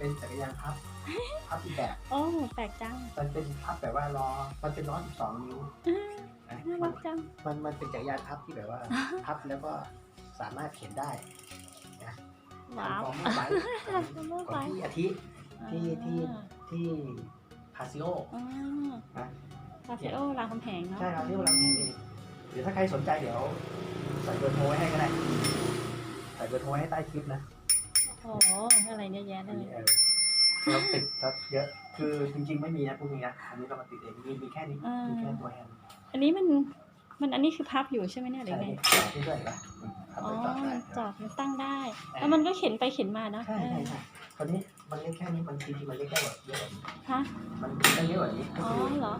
เนี่ยเป็นจักรยานพับพับอีกแบบโอ้แปลกจังมันเป็นพับแบบว่าล้อมันเป็นล้อ12นิ้วอ่านะน่ามัรันกจังมันมันเป็นจักรยานพับที่แบบว่าพับแล้วก็สามารถเข็นได้ว้าวของไบค์ทำเมื่อขอไปงที่อาทิที่ที่ที่พาซิโออ่านะคาเซโอรามคำแหงเนาะใช่ครับที่กำลังเห็นนี่เดี๋ยวถ้าใครสนใจเดี๋ยวใส่เบอร์โทรไว้ให้ก็ได้ใส่เบอร์โทรไว้ให้ใต้คลิปนะ โอ้โหอะไรเยอะแยะเลอันย นี้เออเราติดทัเยอะคือจริงๆไม่มีนะพวกนี้นะอันนี้เรามาติดเองมีมีแค่นี้มีแค่ตัวแฮนด์อันนี้มันมันอันนี้คือพับอยู่ใช่ไหมเนี่ยหรือใช่ไงจอดได้ด้วยเหรอทำอ๋อไปจอดได้มันจอดมันตั้งได้ แล้วมันก็เข็นไปเข็นมาเนาะใช่ใช่ใช่คราวนี้มันเล็กแค่นี้มันจริงๆมันเล็กแค่แบบเยอะกว่านี้ฮะมันได้เยอะกว่านี้ก็อ๋อคือ เหรอ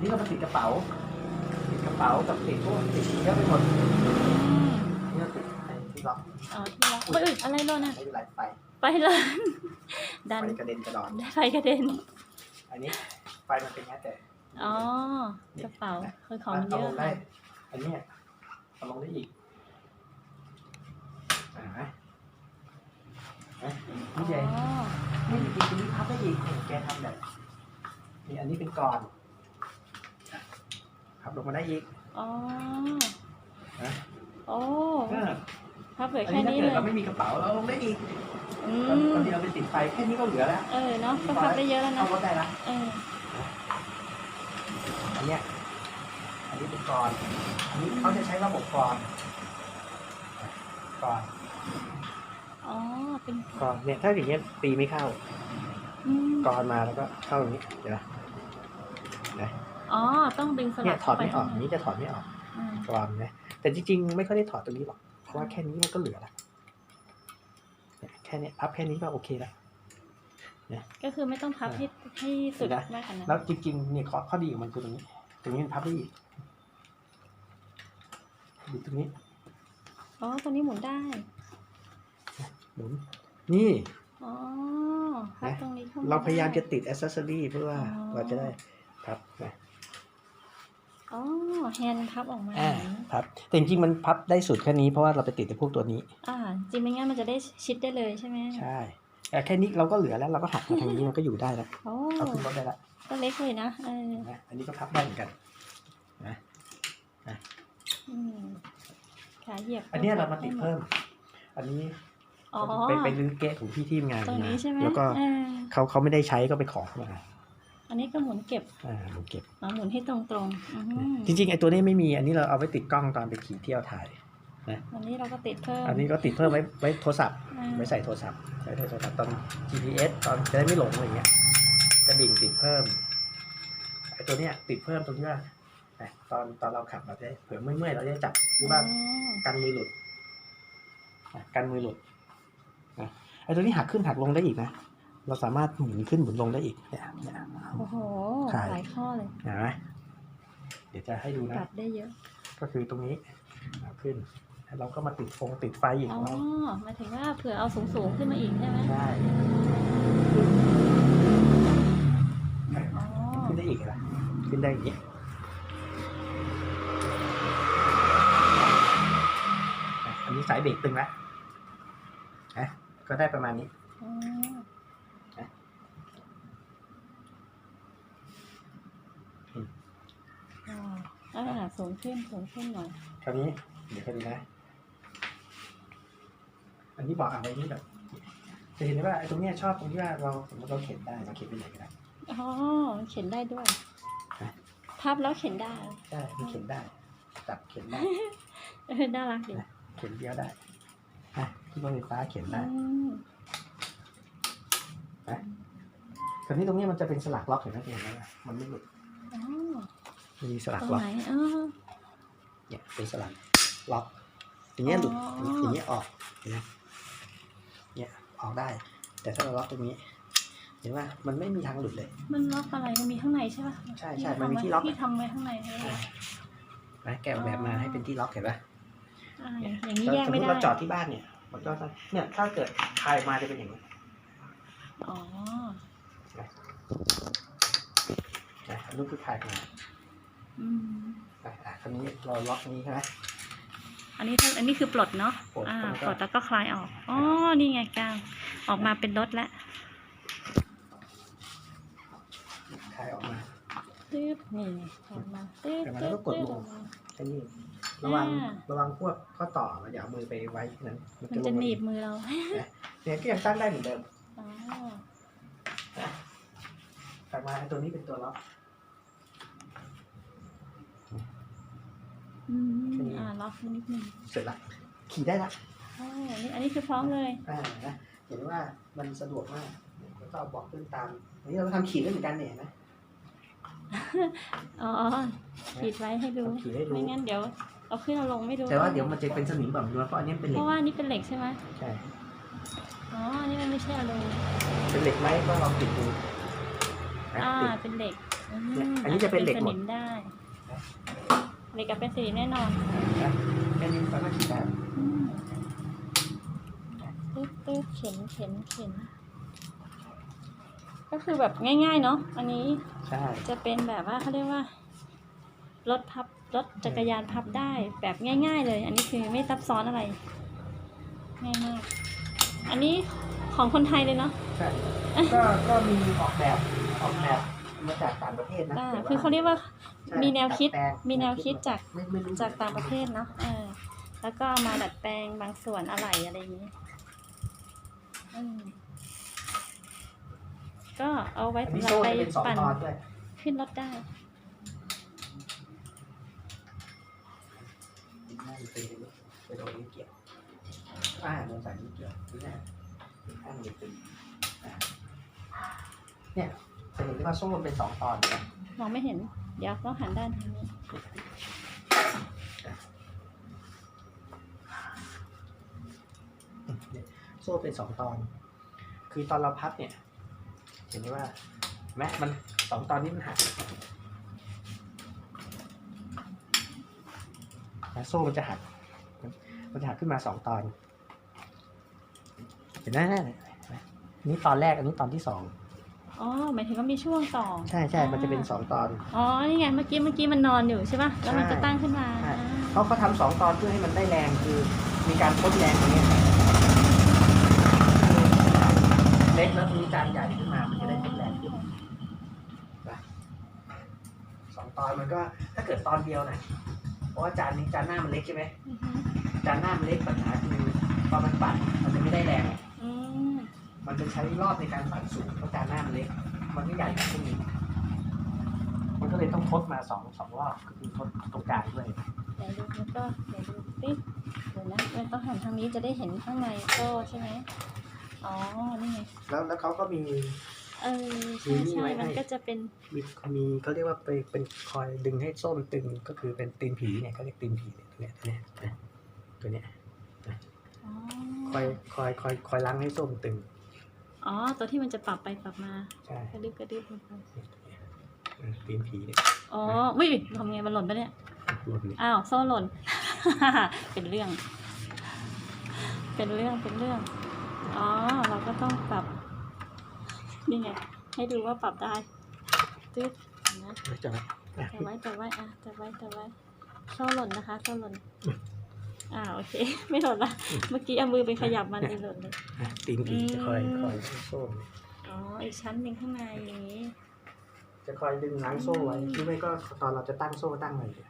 นี่ก็มาติดกระเป๋า ติดกระเป๋ากับติดพวกติดเยอะไปหมดอืมนี่ก็ติ ดไอ้ที่ล็อกอ๋อที่ล็อกเอ้ยอะไรโดนอะไม่เป็นไรไฟไปเลยดันไฟกระเด็นกระดอนได้ไฟกระเด็น อันนี้ไฟมันเป็นแค่แต่อ๋อกระเป๋าคือของเยาลอะงได้อันเนี้ยเอาลงได้อีกอ่าไหมเห็นไหมอ๋นี่ใหญ่อนี่จริงๆนี่พับได้อีกนี่แกทำแบบนี่อันนี้เป็นกรอนพับลงมาได้อีกอ๋อนะโอ้ เออพับเหลืออันแค่นี้ถ้านี้เกิเลดย เราไม่มีกระเป๋าเราลงได้อีกอืตอนมที่เราไปติดไฟแค่นี้ก็เหลือแล้วเออเนาะก็พับได้เยอะแล้วนะเข้ารถได้ละเอออันเนี้ยอันนี้เป็นกรอนอันนี้เขาจะใช้ระบบกรอนกรอนอ๋อเป็นกรอนเนี่ยถ้าอย่างเงี้ยตีไม่เข้าอืมกรอนมาแล้วก็เข้าอย่างนี้เดี๋ยวนะอ๋อต้องดึงสเนี่ลัยกถอดไม่ออกเข้าอันปนี้จะถอดไม่ออกอืมกรอนนะแต่จริงๆไม่ค่อยได้ถอดตรงนี้หรอกเพราะ ว่าแค่นี้มันก็เหลือละเนี่ยแค่เนี้ยพับแค่นี้ก็โอเคแล้วก็คือไม่ต้องพับให้ให้สุดเห็นไหมมากขนาดนั้นแล้วจริงๆเนี่ยข้อข้อดีของมันคือตรงนี้ ตรงนี้มันพับได้อีกดูตรงนี้อ๋อตัวนี้หมุนได้หมุนนี่อ๋อพับนะตรงนี้เข้าเราพยายามจะได้ติดอ c เซสซอรี่เพื่อว่าอ๋อเราจะได้พับนะ อ๋อแฮนด์พับออกมาอ่าพับแต่จริงๆมันพับได้สุดแค่นี้เพราะว่าเราไปติดในพวกตัวนี้ อ่า จริงไม่งั้นมันจะได้ชิดได้เลยใช่ไหมใช่แต่แค่นี้เราก็เหลือแล้วเราก็หักมาทางนี้มันก็อยู่ได้แล้วโอ้เอาขึ้นรถได้แล้วก็เล็กเลยนะเออนะอันนี้ก็พับได้เหมือนกันอืมขาเหยียบอันเนี้ยเรามาติดเพิ่ม อันนี้อ๋อ ไปไปรื้อเกะของพี่ทีมงานตรงมานี้ใช่ไหมแล้วก็เออ เขาเขาไม่ได้ใช้ก็ไปขอเข้ามา อันนี้ก็หมุนเก็บอ่าหนูเก็บ อ๋อหมุนให้ตรงตรงๆอืมจริงๆไอ้ตัวนี้ไม่มีอันนี้เราเอาไว้ติดกล้องตอนไปขี่เที่ยวถ่าย อันนี้เราก็ติดเพิ่มอันนี้ก็ติดเพิ่มไว้ไว้โทรศัพท์อ่าไว้ใส่โทรศัพท์ไว้ในโทรศัพท์ตอน GPS ตอนจะได้ไม่หลงอะไรเงี้ยกระดิ่งติดเพิ่มไอ้ตัวเนี้ยติดเพิ่มตรงที่ว่าอะตอนตอนเราขับเราจะได้เผื่อเมื่อยๆเราจะได้จับหรือว่าอ๋อกันมือหลุดอะกันมือหลุดนะไอ้ตัวนี้หักขึ้นหักลงได้อีกนะ เราสามารถหมุนขึ้นหมุนลงได้อีกเนี่ยเนี่ยโอ้โหใช่หลายข้อเลยเห็นไหมเดี๋ยวจะให้ดูปนะรับได้เยอะ ก็คือตรงนี้เอาขึ้นแล้วเราก็มาติดฟงติดไฟอีกอ๋ขอองเราหมายถึงว่าเผื่อเอาสูงสูงๆขึ้นมาอีกใช่ไหมใช่อ๋อขึ้นได้อีกนะขึ้นได้อย่างนี้อะอันนี้สายเบรกตึงแล้วนะก็ได้ประมาณนี้ อ๋อ อ๋ออ่าสูงขึ้นสูงขึ้นหน่อยคราวนี้ เดี๋ยวคราวนี้นะ อันนี้บอกเอาไว้นี่แบบ จะเห็นได้ว่าไอ้ตรงเนี้ยชอบตรงที่ว่าเราสมมติเราเข็นได้เราเข็นไปไหนก็ได้อ๋อเข็นได้ด้วยฮะพับแล้วเข็นได้ ใช่มันเข็นได้ จับเข็นได้เออน่ารักดีเข็นเดียวได้ฮะที่รถไฟฟ้าเข็นได้อืมคราวนี้ตรงเนี้ยมันจะเป็นสลักล็อกเห็นไหมเห็นไหมมันไม่หลุดอ๋อ มันมีสตลักรงล็อกไหนอ๋อ เนี่ยเป็นสลักล็อกอย่างเงี้ยหลุดอ๋อออย่างเงี้ยออกเห็นไหมเนี่ยออกได้ แต่ถ้าเราล็อกตรงนี้ เห็นว่ามันไม่มีทางหลุดเลย มันล็อกอะไรมันมีข้างในใช่ป่ะใช่ใช่ที่มันมีทำไว้ที่ล็อกที่ทำไว้ข้างในใช่ไหมนะแกะออกแบบมาให้เป็นที่ล็อกเห็นปะ อ่าเนี่ย อย่างนี้แล้วแยกสมไม่มติได้เราจอดที่บ้านเนี่ยมันก็จะเนี่ยถ้าเกิดคายออกมาจะเป็นอย่างนี้อ๋อนะอันนู้นคือคายออกมา อืมอะอะคราวนี้เราล็อกนี้ใช่ไหม อันนี้ถ้าอันนี้คือปลดเนาะปลดอ่าแล้วก็ ปลดแล้วก็คลายออกอ๋อนี่ไงกลางออกมาเป็นรถแล้วคลายออกมา ตึ๊บนี่ไงออกมาตึ๊บแต่มันตึ๊ก็บกดตึ๊บลองอกมาแค่นี้ระวัง อ่า ระวังพวกข้อต่ออย่าเอามือไปไว้ที่นั้นมันลจะงหนีบมามือเราเนี่ยก็ยังตั้งได้เหมือนเดิมอ๋อนะถัดมาไอ้ตัวนี้เป็นตัวล็อก อืมแค่นี้ อ่าล็อกนิดนึงเสร็จละขี่ได้ละอ๋ออันนี้อันนี้คือพร้อมเลย อ่านะเห็นว่ามันสะดวกมากแล้วก็บอกขึ้นตามอันนี้เราก็ทำขี่ได้เหมือนกันเนี่ยเห็นไหมอ๋อขีดไว้ให้ดู ทำขี่ให้ดูไม่งั้นเดี๋ยวเอาขึ้นเอาลงไม่ดูแต่ว่าเดี๋ยวมันจะเป็นสนิมแบบนี้เพราะอันนี้เป็นเหเพล็กราะว่านี่เป็นเหล็กใช่ไหมใช่อ๋ออันนี่มันไม่ใช่อลูมิเป็นเหล็กไหมก็ลองติดดูนะอ่าติด เป็นเหล็กอืมเนี่ยอันนี้จะเป็นเหล็กหมดสนิมได้ เหล็กกับเป็นสนิมแน่นอนนะแค่นี้สามารถขี่ได้อืมตึ๊บตึ๊บเข็นเข็นเข็นก็คือแบบง่ายๆเนาะอันนี้ใช่จะเป็นแบบว่าเขาเรียกว่ารถพับรถจักรยานพับได้แบบง่าย ๆ เลย อันนี้คือไม่ซับซ้อนอะไรง่ายมากอันนี้ของคนไทยเลยเนาะใช่ก็ก็มีออกแบบออกแบบมาจากต่างประเทศนะอ่าแต่ว่คือเขาเรียกว่าใช่ มีแนวคิด ดัแปลงมีแนวคิดจาก ไม่ไม่รู้จากต่างประเทศเนาะเออ แล้วก็มาดัดแปลงบางส่วนอะไรอะไรอย่างนี้อืมก็เอาไว้อันนี้สำหรับโซ่ไปจะเป็นสองปั่นตอนด้วย ขึ้นรถได้ น่าจะเป็นไปโดนนี้เกี่ยวอ่าโดนสายนี้เกี่ยวนี่นะข้างนี้เป็นอ่าเนี่ยจะเห็นได้ว่าโซ่มันเป็นสองตอนนะมองไม่เห็น เดี๋ยวต้องหันด้านทางนี้โซ่เป็นสองตอน คือตอนเราพับเนี่ย เห็นไหมว่าแม้มันสองตอนนี้มันหักนะโซ่มันจะหัก มันจะหักขึ้นมาสองตอน เห็นไหมนั่นน่ะอันนี้ตอนแรก อันนี้ตอนที่สอง อ๋อหมายถึงว่ามีช่วงต่อ ใช่ใช่มันจะเป็นสองตอน อ๋อ นี่ไง เมื่อกี้เมื่อกี้มันนอนอยู่ใช่ป่ะ แล้วมันใช่จะตั้งขึ้นมาใช่อ่าเขาเขาทำสองตอนเพื่อให้มันได้แรงคือมีการทดแรงตรงเนี้ยเล็กแล้วมีจานใหญ่ขึ้นมา มันจะได้ทดแรงขึ้นนะสองตอนมันก็ถ้าเกิดตอนเดียวนะเพราะว่าจานนี้จานหน้ามันเล็กใช่ไหมอือฮึจานหน้ามันเล็กปัญหาคือพอมันปั่นมันจะไม่ได้แรงอืม มันจะใช้รอบในการปั่นสูงเพราะจานหน้ามันเล็ก มันไม่ใหญ่แบบพวกนี้ มันก็เลยต้องทดมาสองสองรอบก็คือทดตรงกลางด้วยเดี๋ยวดูแล้วก็เดี๋ยวดูติ๊กเดี๋ยวนะมันต้องหันทางนี้จะได้เห็นข้างในโซ่ใช่ไหมอ๋อ นี่ไง แล้วแล้วเขาก็มี เออ ใช่มีนี่ใช่ไว้ให้มันก็จะเป็น มีมีเขาเรียกว่าไปเป็นคอยดึงให้โซ่มันตึงก็คือเป็นตีนผีเนี่ยเขาเรียกตีนผีเนี่ยตัวเนี้ยตัวเนี้ยตัวเนี้ยอ๋อคอยคอยคอยคอยล้างให้โซ่มันตึง อ๋อ ตัวที่มันจะปรับไปปรับมา ใช่กระดึบกระดึบลงไปเนี่ยตัวเนี้ยเออตีนผีเนี่ยอ๋อวิทำไงมันหล่นไปะเนี่ย หล่นเนี่ยอ้าว โซ่หล่น เป็นเรื่อง เป็นเรื่อง เป็นเรื่อง อ๋อ เราก็ต้องปรับ นี่ไง ให้ดูว่าปรับได้ตึ๊ดเห็นะแล้วจะอะจับไว้จับไว้อะจับไว้จับไว้โซ่หล่นนะคะโซ่หล่น อ่าโอเค ไม่หล่นละเมื่อกี้เอามือไปขยับมันเลยหล่นเลย อะตีนผีจะคอยอืม คอยให้โซ่เนี่ยอ๋ออีกชั้นหนึ่งข้างในอย่างนี้ จะคอยดึงล้างโซ่ไว้หรือไม่ก็ตอนเราจะตั้งโซ่ตั้งไว้เนี่ย